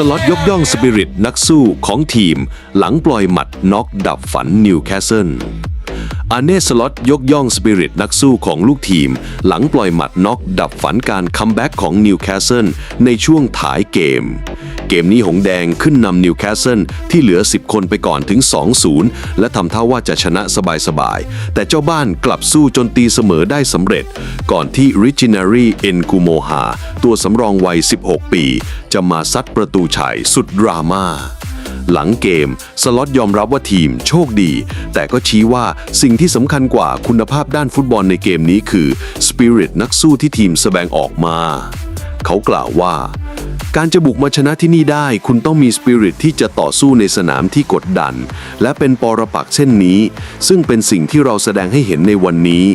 สล็อตยกย่องสปิริตนักสู้ของทีม หลังปล่อยหมัดน็อกดับฝันนิวแคสเซิลอาเน่สล็อตยกย่องสปิริตนักสู้ของลูกทีม หลังปล่อยหมัดน็อกดับฝันการคัมแบ็กของนิวแคสเซิลในช่วงถ่ายเกม เกมนี้หงแดงขึ้นนำนิวแคสเซิลที่เหลือ 10 คนไปก่อนถึง 2-0 และทำท่าว่าจะชนะสบายๆ แต่เจ้าบ้านกลับสู้จนตีเสมอได้สำเร็จ ก่อนที่ริจินารีเอ็นกูโมฮาตัวสำรองวัย 16 ปี จะมาซัดประตูชัยสุดดราม่าหลังเกม สล็อตยอมรับว่าทีมโชคดี แต่ก็ชี้ว่าสิ่งที่สำคัญกว่าคุณภาพด้านฟุตบอลในเกมนี้คือสปิริตนักสู้ที่ทีมแสดงออกมา เขากล่าวว่า การจะบุกมาชนะที่นี่ได้ คุณต้องมีสปิริตที่จะต่อสู้ในสนามที่กดดัน และเป็นปรปักษ์เช่นนี้ ซึ่งเป็นสิ่งที่เราแสดงให้เห็นในวันนี้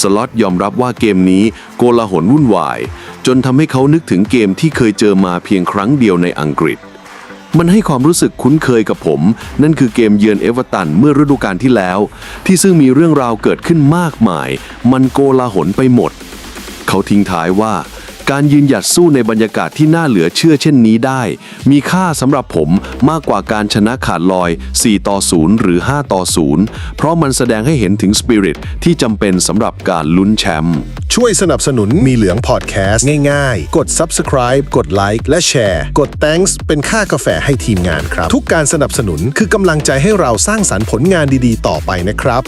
สล็อตยอมรับว่าเกมนี้โกลาหลวุ่นวาย จนทำให้เขานึกถึงเกมที่เคยเจอมาเพียงครั้งเดียวในอังกฤษ มันให้ความรู้สึกคุ้นเคยกับผม นั่นคือเกมเยือนเอเวอร์ตันเมื่อฤดูกาลที่แล้ว ที่ซึ่งมีเรื่องราวเกิดขึ้นมากมาย มันโกลาหลไปหมด เขาทิ้งท้ายว่า การยืนหยัดสู้ในบรรยากาศที่น่าเหลือเชื่อเช่นนี้ได้ มีค่าสำหรับผมมากกว่าการชนะขาดลอย 4 ต่อ 0 หรือ 5 ต่อ 0 เพราะมันแสดงให้เห็นถึงสปิริตที่จำเป็นสำหรับการลุ้นแชมป์ช่วยสนับสนุนมีเหลืองพอดแคสต์ง่ายๆ กด subscribe กดไลค์และแชร์ กด thanks เป็นค่ากาแฟให้ทีมงานครับ ทุกการสนับสนุนคือกำลังใจให้เราสร้างสรรค์ผลงานดีๆ ต่อไปนะครับ